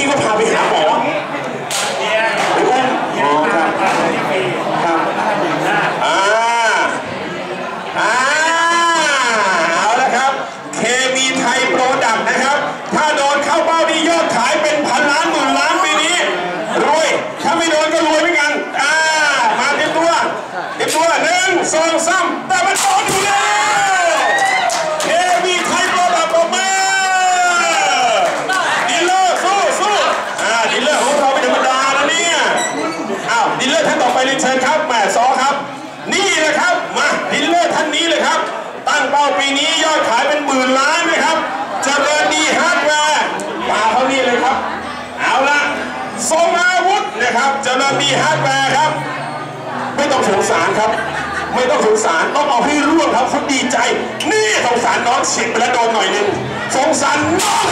พี่ก็พาไปหาหมอไปอุ้มอ๋อครับครับอ่าอ่าเอาละครับ เคมีไทยโปรดักต์นะครับ ถ้าโดนเข้าเป้านี่ยอดขายเป็นพันล้านหมื่นล้านปีนี้รวยถ้าไม่โดนก็รวยเหมือนกันอ่ามาเตรียมตัวเตรียมตัวหนึ่งสองสาม ครับแหมซอครับ นี่แหละครับมาดีลเลอร์ท่านนี้เลยครับ ตั้งเป้าปีนี้ยอดขายเป็นหมื่นล้านนะครับเจริญดีฮาร์ดแวร์ตาเขานี่เลยครับ เอาละทรงอาวุธนะครับเจริญดีฮาร์ดแวร์ครับ ไม่ต้องสงสารครับ ไม่ต้องสงสารต้องเอาให้ร่วงครับเขาดีใจ นี่สงสารน้องเฉียดไปแล้วโดนหน่อยหนึงสงสารน้อง